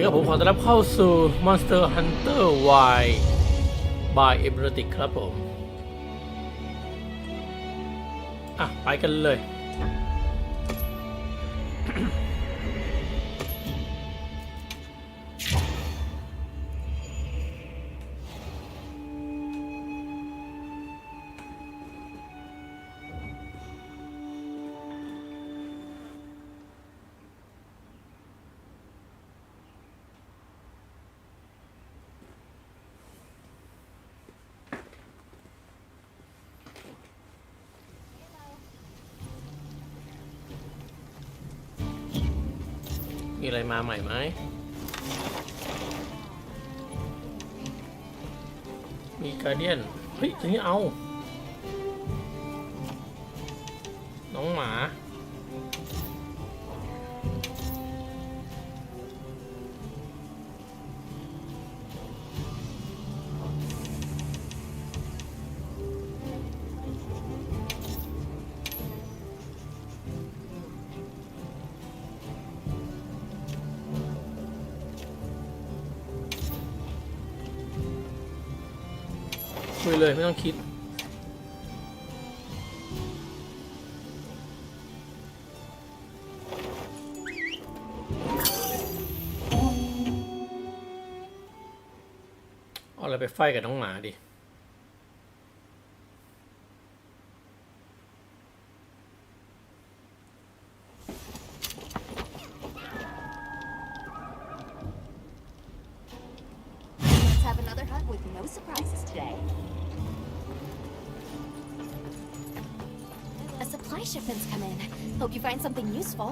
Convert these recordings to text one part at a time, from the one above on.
ดีครับผมขอต้อนรับเข้าสู่ Monster Hunter Y by e m e r a t i c ครับผม อะ ไปกันเลย มาใหม่ไหมมีการเดียน เฮ้ยตัวนี้เอา น้องหมา เลยไม่ต้องคิด เอาอะไรไปไฟกับน้องหมาดิ info?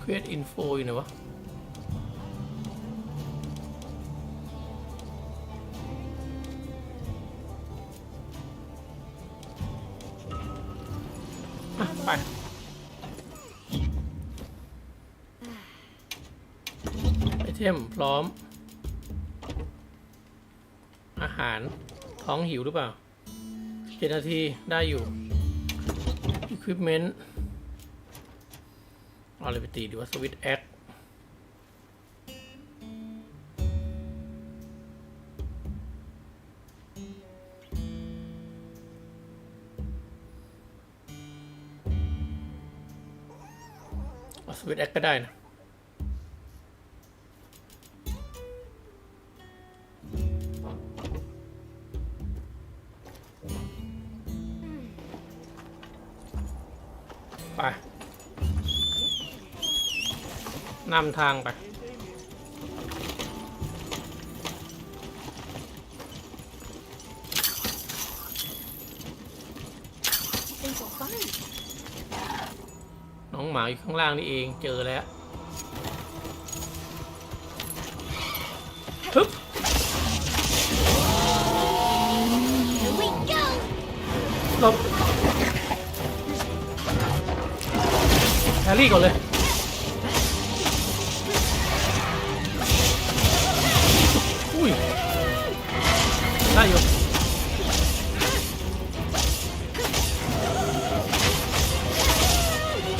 เครียดอินโฟอยู่ไหนวะ อะ ไป ไอเทมพร้อม อาหาร ท้องหิวหรือเปล่าเจ็ดนาที ได้อยู่ Equipment เอาอะไรไปตีดีว่าสวิตแอคสวิตแอคก็ได้นะ นำทางไป น้องหมาอยู่ข้างล่างนี่เองเจอแล้วฮึบหลบแฮร์รี่ก่อนเลย ได้อยู่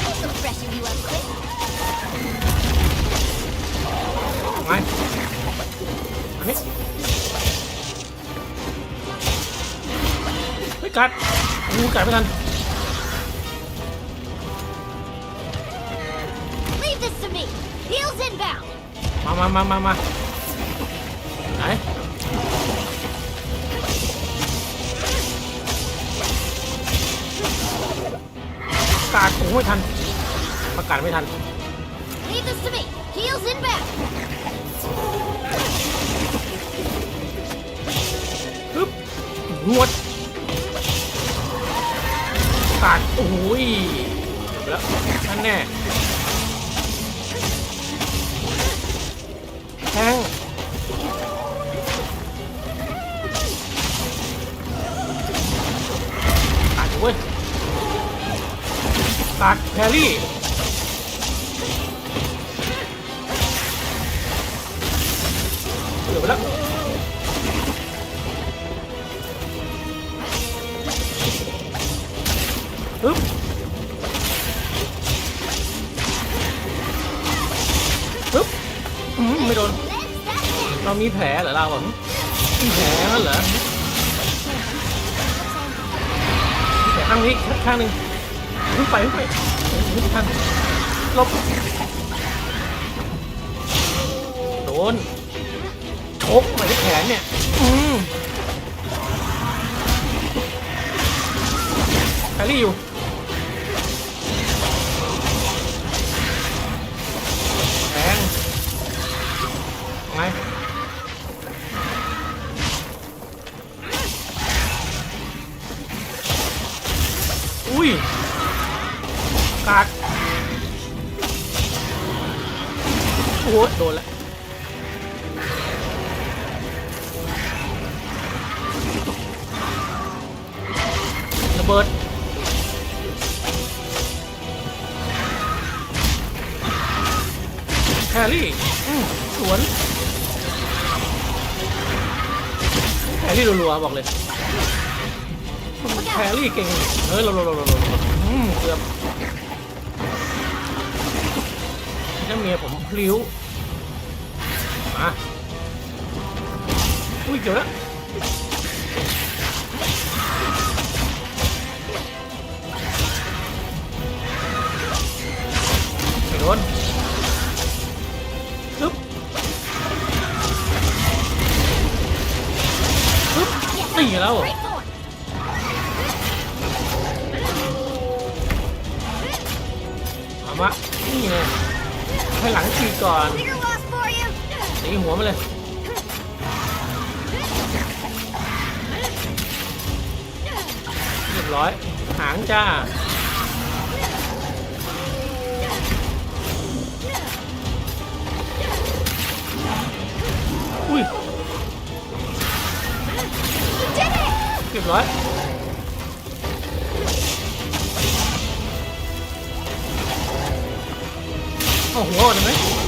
Also freshen you up quick. ไงอันนี้เฮ้ยกัดงูกัดไม่ทัน Leave this to me. Heels inbound. มามามามามาไหน ประกาศโอ้ไม่ทัน ประกาศไม่ทัน Leave this to me. Heels inbound. ปึ๊บงวดประกาศโอ้ยเดี๋ยวแล้วนั่นแน่แทงตัดเว้ย ตัดแพรรี่เหลือไปแล้วปึ๊บปึ๊บไม่โดน เรามีแผลเหรอเราอะมีแผลนั่นเหรอแผลข้างนี้ข้างหนึ่ง ขึ้นไปขึ้นไปขึ้นลบโดนชกไปที่แขนเนี่ย อืมแครี่อยู่ โอ้ยโดนแล้วระเบิดแฮร์รี่อืมสวนแฮร์รี่รัวๆบอกเลยแฮร์รี่เก่งเฮ้ยรัวๆๆๆอืมเกือบถ้าเมียผมพลิ้ว มาอุ้ยเกี่ยวแล้วไม่โดนปึ๊บปึ๊บนี่แล้วเอามานี่ไงให้หลังฉีกก่อน ตีหัวมาเลย เรียบร้อย หางจ้า อุ้ย เรียบร้อยเอาหัวก่อนได้ไหม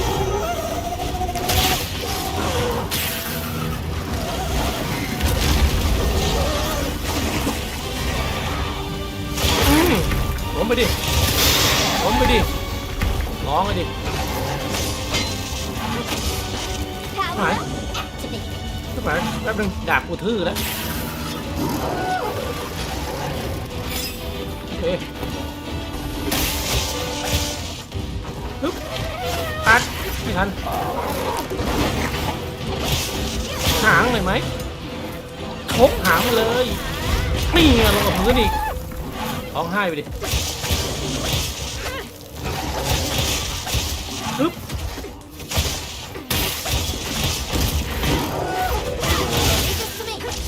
ดาบกูทื่อแล้วโอเคฮึบตัดไม่ทัน หางเลยไหมชกหางมาเลยนี่ไงลงกับพื้นอีกร้องไห้ไปดิฮึบ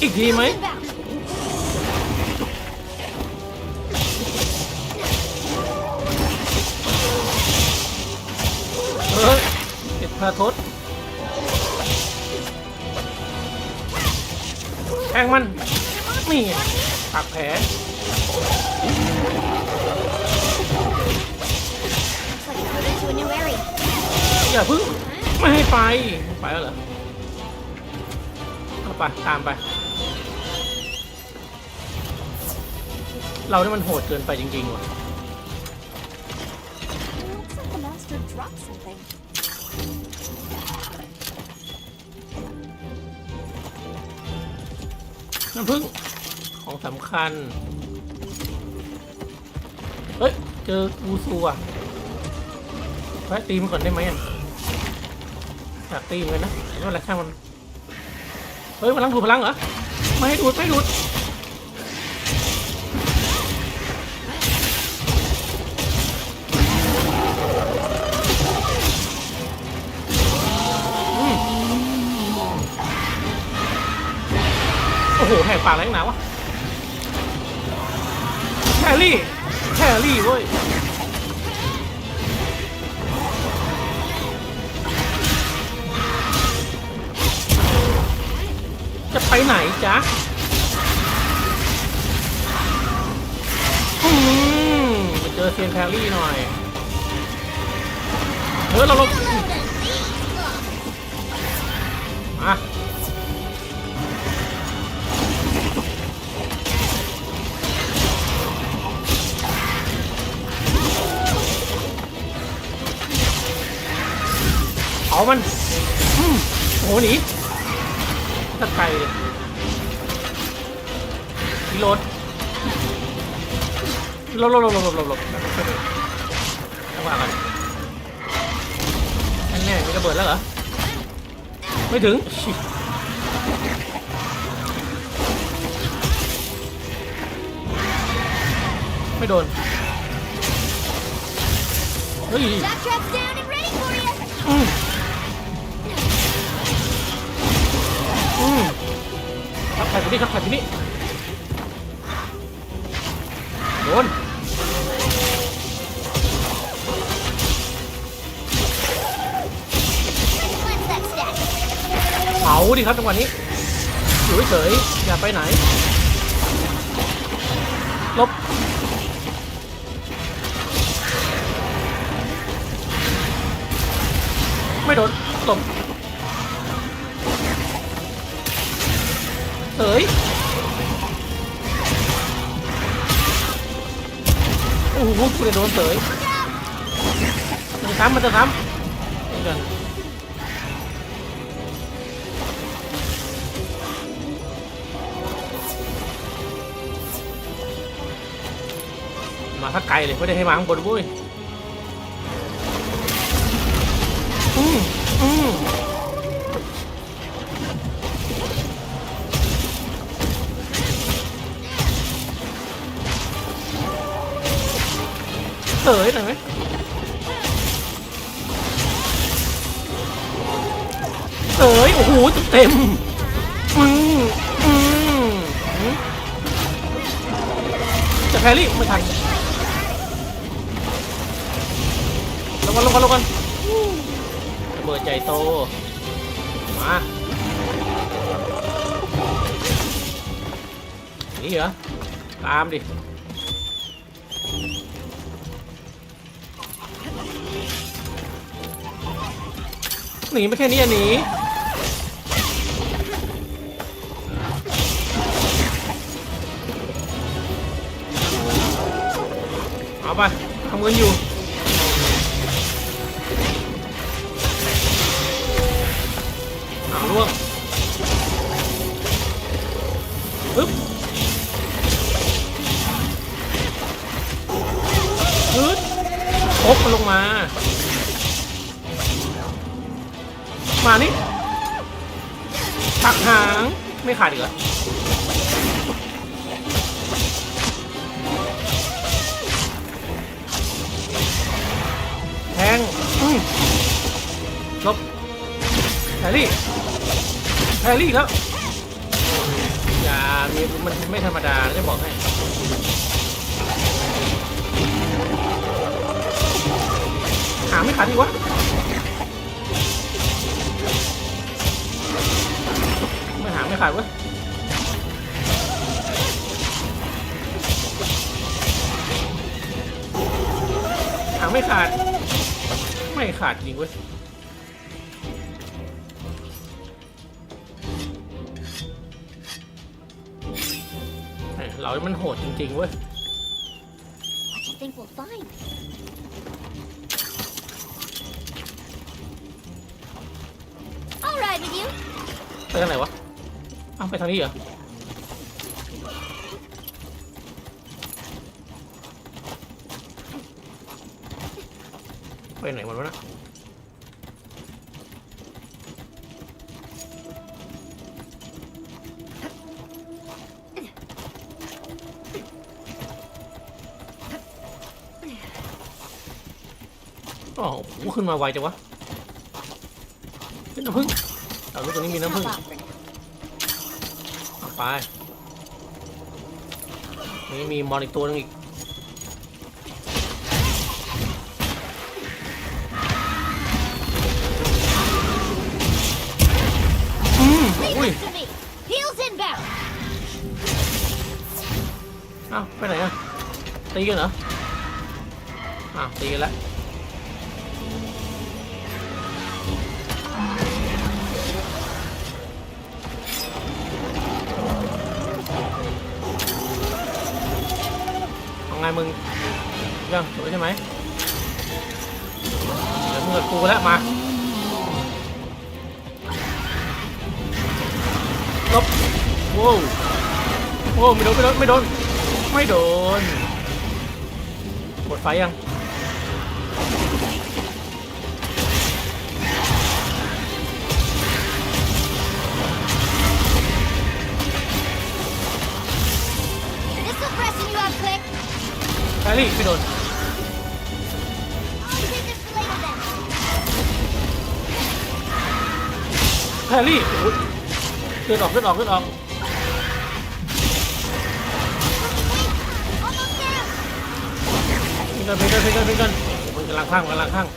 อีกทีไหมเฮ้ยติดพาทศแทงมัน นี่ปักแผลอย่าพึ่ง ไม่ให้ไป ไปแล้วเหรอเอาไป ตามไป เรานี่มันโหดเกินไปจริงๆว่ะ Looks like the master dropped something. น้ำพึ่งของสำคัญ เฮ้ย เจออูซูอะแวะตีมันก่อนได้ไหมอะอยากตีมกันนะไม่เป็นไรช่างมัน เฮ้ยพลังถูพลังเหรอ ไม่ให้ดูดไม่ให้ดูด โอ้โหแหกปากแรงหนาวะแครี่แครี่เว้ยจะไปไหนจ๊ะอืมเจอเซียนแครี่หน่อยเฮ้ยเราลบามันอืมโอ้โหหนีตะไคร้เลยรีโหลดหลบหลบหลบหลบหลบหลบจังหวะกันแน่แน่มีระเบิดแล้วเหรอ ไม่ถึงไม่โดน เฮ้ย อืมครับถ่ายไปนี่ครับถ่ายไปนี่โดนเผาดิครับจังหวะนี้ อยู่เฉยๆอย่าไปไหน ลบไม่โดนหลบ เอ้ยโอ้โหกูเลยโดนเสยมันจะซ้ำมันจะซ้ำนี่กันมาทักไกลเลยไม่ได้ให้มาข้างบนบุ้ยอืมอืม เสยหน่อยไหมเสยโอ้โหเต็มอืมอืมอืมจะแครี่ไม่ทันลงกันลงกันลงกันระเบิดใจโต มานี่เหรอ ตามดิ หนีไม่แค่นี้อะหนีเอาไปทำเงินอยู่เอาล่วงปึ๊บปึ๊บพกลงมา มานี่ตักหางไม่ขาดอีกเหรอแทงลบแฮร์รี่แฮร์รี่แล้วอย่ามีมันไม่ธรรมดาจะบอกให้หาไม่ขาดอีกวะ ไม่หาไม่ขาดเว้ยหาไม่ขาด ไม่ขาดจริงเว้ยแหม่เรามันโหดจริงๆเว้ย What do you think we'll find? I'll ride with you. ไปทางไหนวะ อ้าวไปทางนี้เหรอไปไหนหมดวะนะอ๋อโอ้โหขึ้นมาไวจังวะเป็นน้ำผึ้งเอาลูกตัวนี้มีน้ำผึ้ง Hop off for now. เอา ไป นี่มีมอนอีกตัวหนึงอีกอืม Leave อุ้ย this to me. Heels inbound. อ้าวไปไหนอะตีกันเหรอ อ้าวตีกันแล้วางมึงยังสวยใช่ไหมเดี๋ยวมึงกับกูแล้วมาลบโว้โว้ไม่โดนไม่โดนไม่โดนไม่โดนหมดไฟยัง แครี่ไม่โดน I'll take this for later then. แครี่โอ้ยเลือดออกเลือออกเลือออกเพนเกินเพนเกินเพนเกินเพนเกินมันกำลังข้างกำลังข้าง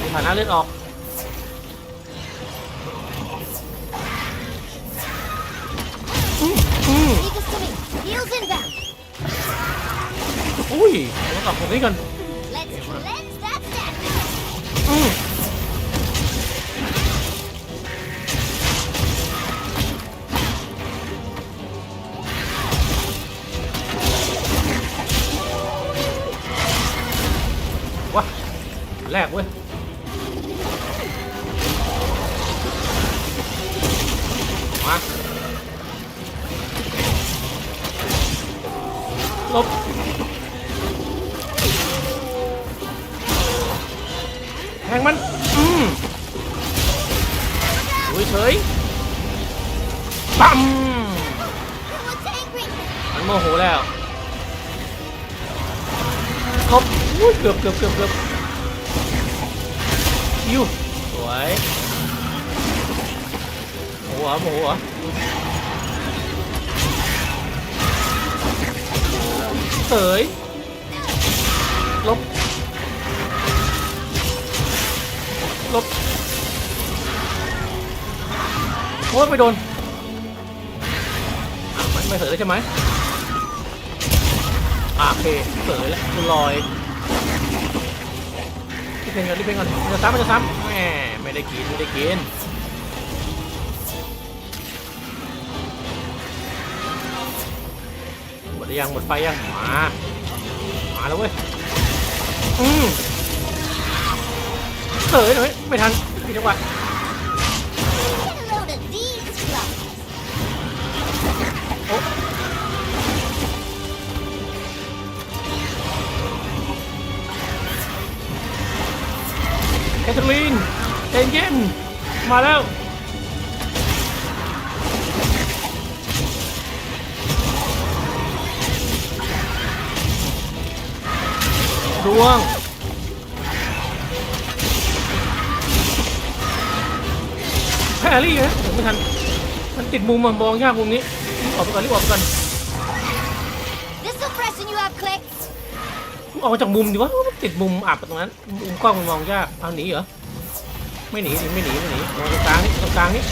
มีฐานะเลือดออกอืมอืม อุ้ยต้องออกตรงนี้ก่อน Let's cleanse that stamina. อืมว้าแรกเว้ย ปั๊ม It looks angry. มันโมโหแล้วครบอุ้ยเกือบเกือบเกือบเกือบยูสวยโมโหเหรอโมโหเหรอเสยลบ ลบโอ้ยไม่โดนอะ ไม่เสยแล้วใช่ไหมอะโอเคเสยแล้วคุณลอยรีบเพลงก่อนรีบเพลงก่อนมันจะซ้ำมันจะซ้ำแหมไม่ได้กินไม่ได้กินหมดยังหมดไฟยังมามาแล้วเว้ยอืมเสยหน่อยไม่ทันพี่จังหวะ คทเธอรีนใจเย็นมาแล้วดวงแพรรี่นะผมไม่ทัน มันติดมุมมองยากมุมนี้ออกไปก่อนรีบออกไปก่อน This suppressing you up quick. ออกมาจากมุมดิวะติดมุมอับตรงนั้นมุมกล้องมันมองยากเอาหนีเหรอไม่หนีดิไม่หนีไม่หนีมองตรงกลางนี่ตรงกลางนี่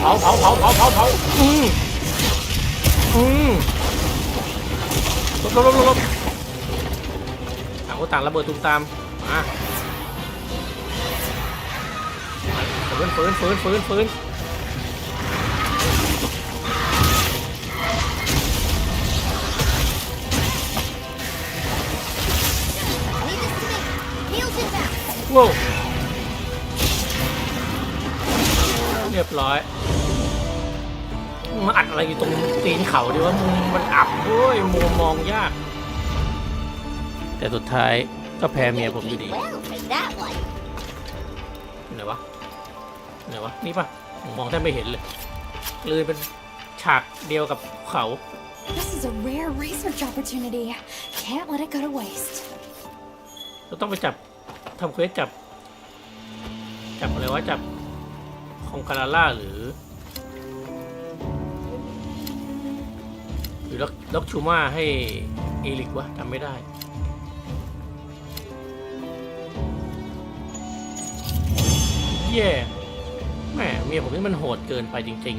เผาเผาเผาเผาเผาเผาอืมอืมลบลบลบลบต่างคนต่างระเบิดตุ้มตามมาฟื้นฟื้นฟื้นฟื้นฟื้นโว้ เรียบร้อยมาอัดอะไรอยู่ตรงตีนเขาดีว่ามุมมันอับด้วยมุมมองยาก แต่สุดท้ายก็แพ้เมียผมอยู่ดี Well, for that one. ไหนวะไหนวะนี่ปะผมมองแทบไม่เห็นเลยเลยเป็นฉากเดียวกับเขา This is a rare research opportunity. Can't let it go to waste. เราต้องไปจับทำเควสจับ จับอะไรวะจับ ของคาราล่าหรือหรือล็อกล็อกชูมาให้เอลิกวะทำไม่ได้แย่แหมเมียผมนี่มันโหดเกินไปจริง ๆ